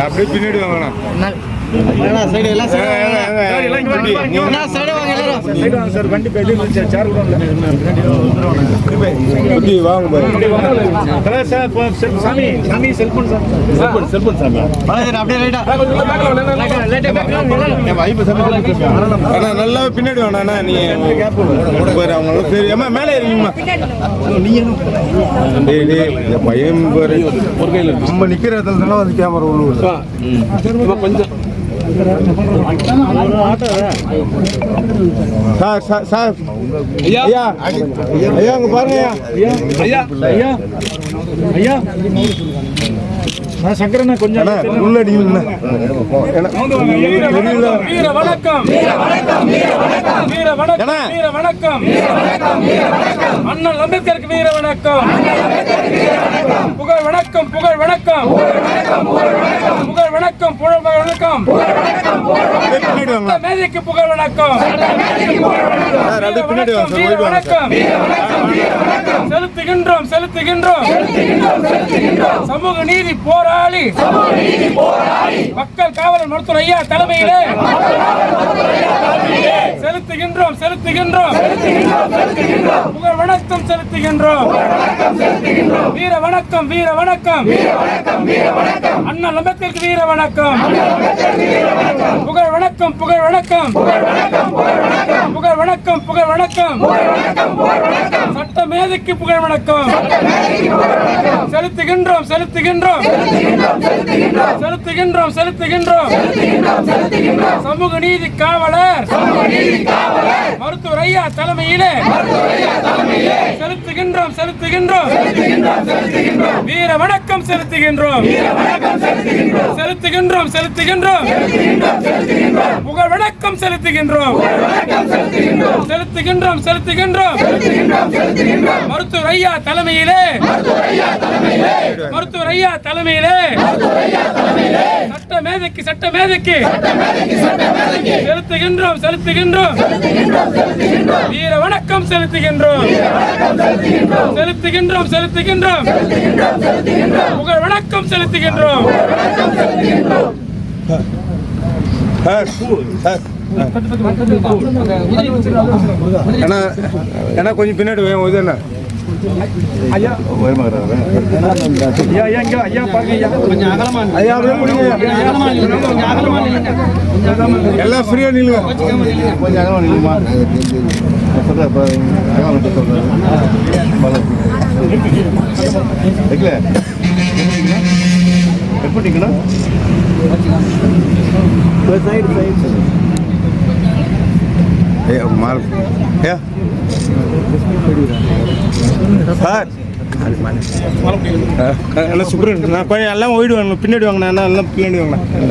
அப்படியே பின்னாடி வாங்கண்ணா சைடு எல்லாம் எல்லாரும் புத்தி வாங்க பாரு. சாமி சாமி செல்போன் செல்போன் செல்போன் சாமி. அப்படியே ரைட்டா அண்ணா நல்லா பின்னாடி வேணாண்ணா நீ பாரு அவங்க சரி. ஏமா மேலே இருக்கீங்கம்மா டேய் டேய் பையன் பாரு. ஒரு கையில் நம்ம நிக்கிற இடத்துல தானே வந்து கேமரா உள்ள கொஞ்சம் சார் சார் சார் ஐயா ஐயா அங்க பாருங்க ஐயா ஐயா ஐயா ஐயா நான் சங்கரண்ணா கொஞ்சம் உள்ள வீர வணக்கம் வீர வணக்கம் வீர வணக்கம் வீர வணக்கம் அண்ணா. வீர வணக்கம் வீர வணக்கம் வீர வணக்கம் அண்ணல் அம்பேத்கருக்கு வீர வணக்கம் புகழ் வணக்கம் புகழ் வணக்கம் புகழ் வணக்கம் புகழ் வணக்கம் அப்படியே பின்னாடி வாங்க மேதைக்கு புகழ் வணக்கம். செலுத்துகின்றோம் செலுத்துகின்றோம். சமூக நீதி போராளி. மக்கள் காவலர் மருத்துவர் ஐயா தலைமையிலே செலுத்துகின்றோம் செலுத்துகின்றோம். புகழ் வணக்கம் செலுத்துகின்றோம். வீர வணக்கம் வீர வணக்கம். அண்ணா அம்பேத்கருக்கு வீர வணக்கம். புகழ் வணக்கம். வணக்கம் புகழ் வணக்கம். புகழ் வணக்கம் புகழ் வணக்கம். சட்ட மேதைக்கு புகழ் வணக்கம். செலுத்துகின்றோம் செலுத்துகின்றோம். செலுத்துகின்றோம் செலுத்துகின்றோம். சமூக நீதி காவலர். மருத்துவர் ஐயா தலைமையிலே. செலுத்துகின்றோம் செலுத்துகின்றோம். வணக்கம் செலுத்துகின்றோம். செலுத்துகின்றோம் செலுத்துகின்றோம். புகழ் வணக்கம் செலுத்துகின்றோம். செலுத்துகின்றோம் செலுத்துகின்றோம். மருத்துவர் ஐயா தலைமையிலே. மருத்துவர் ஐயா தலைமையிலே. சட்ட மேதைக்கு சட்ட மேதைக்கு செலுத்துகின்றோம் செலுத்துகின்றோம். வீர வணக்கம் செலுத்துகின்றோம். செலுத்துகின்றோம். செலுத்துகின்றோம் புகழ் வணக்கம் செலுத்துகின்றோம். அண்ணா கொஞ்சம் பின்னாடி வேணும் இது என்ன ஐயா ஐயா ஐயா இங்க ஐயா பாருங்க ஐயா கொஞ்சம் அகலமா ஐயா அப்படியே முடிங்க கொஞ்சம் அகலமா நில்லுங்க எல்லாம் ஃப்ரீயாக நில்லுங்க கொஞ்சம் அகலம் நில்லுமா எப்படி நிற்கணும் ஐயா மால் ஐயா சார் எல்லாம் சுப்ரன் நான் கொஞ்சம் எல்லாம் ஓய்டு வாங்க பின்னாடி வாங்கண்ணா எல்லாம் பின்னாடி வாங்கண்ணா